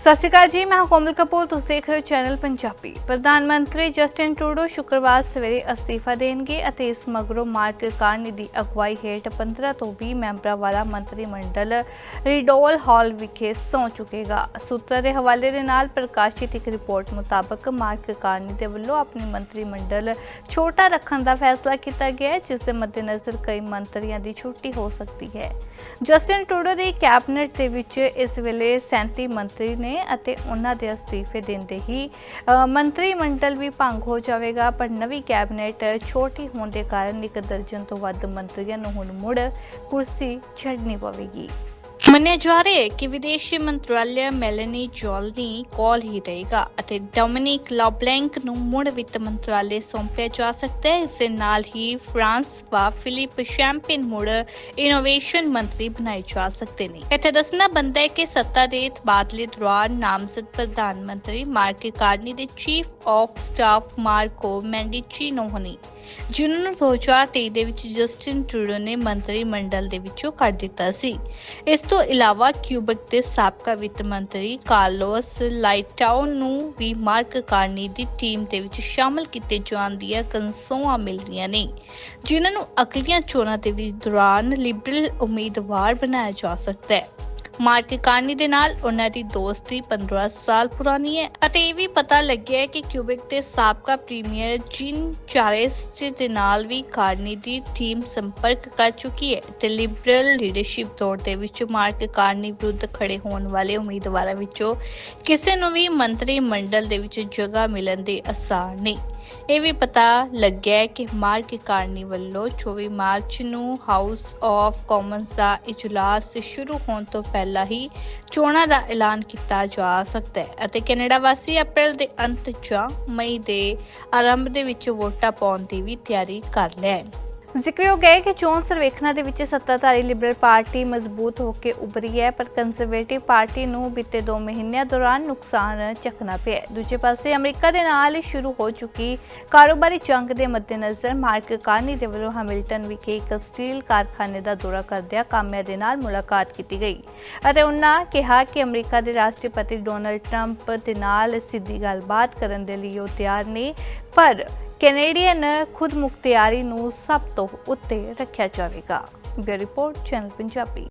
ਸਤਿ ਸ਼੍ਰੀ ਅਕਾਲ ਜੀ, ਮੈਂ ਹਾਂ ਕੋਮਲ ਕਪੂਰ, ਤੁਸੀਂ ਦੇਖ ਰਹੇ ਹੋ ਚੈਨਲ ਪੰਜਾਬੀ। ਪ੍ਰਧਾਨ ਮੰਤਰੀ ਜਸਟਿਨ ਟਰੂਡੋ ਸ਼ੁੱਕਰਵਾਰ ਸਵੇਰੇ ਅਸਤੀਫਾ ਦੇਣਗੇ ਅਤੇ ਇਸ ਮਗਰੋਂ ਮਾਰਕ ਕਾਰਨੀ ਦੀ ਅਗਵਾਈ ਹੇਠ 15 ਤੋਂ 20 ਮੈਂਬਰਾਂ ਵਾਲਾ ਮੰਤਰੀ ਮੰਡਲ ਰੀਡੋਲ ਹਾਲ ਵਿਖੇ ਸੌਂ ਚੁੱਕੇਗਾ। ਸੂਤਰ ਦੇ ਹਵਾਲੇ ਦੇ ਨਾਲ ਪ੍ਰਕਾਸ਼ਿਤ ਇੱਕ ਰਿਪੋਰਟ ਮੁਤਾਬਕ ਮਾਰਕ ਕਾਰਨੀ ਦੇ ਵੱਲੋਂ ਆਪਣੀ ਮੰਤਰੀ ਮੰਡਲ ਛੋਟਾ ਰੱਖਣ ਦਾ ਫੈਸਲਾ ਕੀਤਾ ਗਿਆ ਹੈ, ਜਿਸ ਦੇ ਮੱਦੇਨਜ਼ਰ ਕਈ ਮੰਤਰੀਆਂ ਦੀ ਛੁੱਟੀ ਹੋ ਸਕਦੀ ਹੈ। ਜਸਟਿਨ ਟਰੂਡੋ ਦੀ ਕੈਬਨਿਟ ਦੇ ਵਿੱਚ ਇਸ ਵੇਲੇ 37 ਮੰਤਰੀ ਨੇ ਅਤੇ ਉਹਨਾਂ ਦੇ ਅਸਤੀਫੇ ਦਿੰਦੇ ਹੀ ਅ, ਮੰਤਰੀ ਮੰਡਲ ਵੀ ਭੰਗ ਹੋ ਜਾਵੇਗਾ ਪਰ ਨਵੀਂ ਕੈਬਨਿਟ ਛੋਟੀ ਹੋਣ ਦੇ ਕਾਰਨ ਇੱਕ ਦਰਜਨ ਤੋਂ ਵੱਧ ਮੰਤਰੀਆਂ ਨੂੰ ਹੁਣ ਮੁੜ ਕੁਰਸੀ ਛੱਡਣੀ ਪਵੇਗੀ। ਮੰਨਿਆ ਜਾ ਰਿਹਾ ਹੈ ਕਿ ਵਿਦੇਸ਼ੀ ਮੰਤਰਾਲੇ ਮੈਲਨੀ ਜੋਲਨੀ ਕੋਲ ਹੀ ਰਹੇਗਾ ਅਤੇ ਡੋਮਿਨਿਕ ਲਾਬਲੈਂਕ ਨੂੰ ਮੁੜ ਵਿੱਤ ਮੰਤਰਾਲੇ ਸੌਂਪਿਆ ਜਾ ਸਕਦਾ ਹੈ। ਇਸ ਦੇ ਨਾਲ ਹੀ ਫਰਾਂਸ ਵਾ ਫਿਲਿਪ ਸ਼ੈਂਪੇਨ ਮੁੜ ਇਨੋਵੇਸ਼ਨ ਮੰਤਰੀ ਬਣਾਏ ਜਾ ਸਕਦੇ ਨੇ। ਇੱਥੇ ਦੱਸਣਾ ਬੰਦਾ ਹੈ ਕਿ ਸੱਤਾ ਦੇ ਤਬਾਦਲੇ ਦੌਰਾਨ ਨਾਮਜ਼ਦ ਪ੍ਰਧਾਨ ਮੰਤਰੀ ਮਾਰਕ ਕਾਰਨੀ ਦੇ chief of staff Marco Mendicino ਨੋਹਨੀ ਜਿਨ੍ਹਾਂ ਨੂੰ 2023 ਦੇ ਵਿੱਚ ਜਸਟਿਨ ਟਰੂਡੋ ਨੇ ਮੰਤਰੀ ਮੰਡਲ ਦੇ ਵਿੱਚੋਂ ਕੱਢ ਦਿੱਤਾ ਸੀ। ਇਸ ਤੋਂ ਇਲਾਵਾ ਕਿਊਬਕ ਦੇ ਸਾਬਕਾ ਵਿੱਤ ਮੰਤਰੀ ਕਾਰਲੋਸ ਲਾਈਟਾਓ ਨੂੰ ਵੀ ਮਾਰਕ ਕਾਰਨੀ ਦੀ ਟੀਮ ਦੇ ਵਿੱਚ ਸ਼ਾਮਲ ਕੀਤੇ ਜਾਣ ਦੀਆਂ ਕੰਸੋਆਂ ਮਿਲ ਰਹੀਆਂ ਨੇ। ਜਿਨ੍ਹਾਂ ਨੂੰ ਅਗਲੀਆਂ ਚੋਣਾਂ ਦੇ ਵੀ ਦੌਰਾਨ ਲਿਬਰਲ ਉਮੀਦਵਾਰ ਬਣਾਇਆ ਜਾ ਸਕਦਾ ਹੈ। ਮਾਰਕ ਕਾਰਨੀ ਦੇ ਨਾਲ ਉਹਨਾਂ ਦੀ ਦੋਸਤੀ 15 ਸਾਲ ਪੁਰਾਣੀ ਹੈ ਅਤੇ ਇਹ ਵੀ ਪਤਾ ਲੱਗਿਆ ਹੈ ਕਿ ਕਿਊਬਿਕ ਦੇ ਸਾਬਕਾ ਪ੍ਰੀਮੀਅਰ ਜਿਨ ਚਾਰੇਸ ਦੇ ਨਾਲ ਵੀ ਕਾਰਨੀ ਦੀ ਟੀਮ ਸੰਪਰਕ ਕਰ ਚੁੱਕੀ ਹੈ ਤੇ ਲਿਬਰਲ ਲੀਡਰਸ਼ਿਪ ਤੌਰ ਦੇ ਵਿੱਚ ਮਾਰਕ ਕਾਰਨੀ ਵਿਰੁੱਧ ਖੜੇ ਹੋਣ ਵਾਲੇ ਉਮੀਦਵਾਰਾਂ ਵਿੱਚੋਂ ਕਿਸੇ ਨੂੰ ਵੀ ਮੰਤਰੀ ਮੰਡਲ ਦੇ ਵਿੱਚ ਜਗ੍ਹਾ ਮਿਲਣ ਦੇ ਆਸਾਰ ਨਹੀਂ। ਇਹ ਵੀ ਪਤਾ ਲੱਗਿਆ ਕਿ ਮਾਰਕ ਕਾਰਨੀ ਵੱਲੋਂ 24 ਮਾਰਚ ਨੂੰ ਹਾਊਸ ਆਫ ਕਾਮਨਸ ਦਾ ਇਜਲਾਸ ਸ਼ੁਰੂ ਹੋਣ ਤੋਂ ਪਹਿਲਾਂ ਹੀ ਚੋਣਾਂ ਦਾ ਐਲਾਨ ਕੀਤਾ ਜਾ ਸਕਦਾ ਹੈ ਅਤੇ ਕੈਨੇਡਾ ਵਾਸੀ ਅਪ੍ਰੈਲ ਦੇ ਅੰਤ ਜਾਂ ਮਈ ਦੇ ਆਰੰਭ ਦੇ ਵਿੱਚ ਵੋਟਾਂ ਪਾਉਣ ਦੀ ਵੀ ਤਿਆਰੀ ਕਰ ਲੈਣ ਜ਼ਿਕਰਯੋਗ ਹੈ ਕਿ ਚੋਣ ਸਰਵੇਖਣਾਂ ਦੇ ਵਿੱਚ ਸੱਤਾਧਾਰੀ ਲਿਬਰਲ ਪਾਰਟੀ ਮਜ਼ਬੂਤ ਹੋ ਕੇ ਉਭਰੀ ਹੈ, ਪਰ ਕੰਜ਼ਰਵੇਟਿਵ ਪਾਰਟੀ ਨੂੰ ਬੀਤੇ 2 ਮਹੀਨਿਆਂ ਦੌਰਾਨ ਨੁਕਸਾਨ ਚੱਕਣਾ ਪਿਆ ਦੂਜੇ ਪਾਸੇ ਅਮਰੀਕਾ ਦੇ ਨਾਲ ਸ਼ੁਰੂ ਹੋ ਚੁੱਕੀ ਕਾਰੋਬਾਰੀ ਜੰਗ ਦੇ ਮੱਦੇਨਜ਼ਰ ਮਾਰਕ ਕਾਰਨੀ ਦੇ ਵੱਲੋਂ ਹੈਮਿਲਟਨ ਵਿਖੇ ਇੱਕ ਸਟੀਲ ਕਾਰਖਾਨੇ ਦਾ ਦੌਰਾ ਕਰਦਿਆਂ ਕਾਮਿਆਂ ਦੇ ਨਾਲ ਮੁਲਾਕਾਤ ਕੀਤੀ ਗਈ ਅਤੇ ਉਹਨਾਂ ਕਿਹਾ ਕਿ ਅਮਰੀਕਾ ਦੇ ਰਾਸ਼ਟਰਪਤੀ ਡੋਨਲਡ ਟਰੰਪ ਦੇ ਨਾਲ ਸਿੱਧੀ ਗੱਲਬਾਤ ਕਰਨ ਦੇ ਲਈ ਉਹ ਤਿਆਰ ਨੇ, ਪਰ ਕੈਨੇਡੀਅਨ ਖੁਦ ਮੁਖਤਿਆਰੀ ਨੂੰ ਸਭ ਤੋਂ ਉੱਤੇ ਰੱਖਿਆ ਜਾਵੇਗਾ। Bureau report channel Punjabi.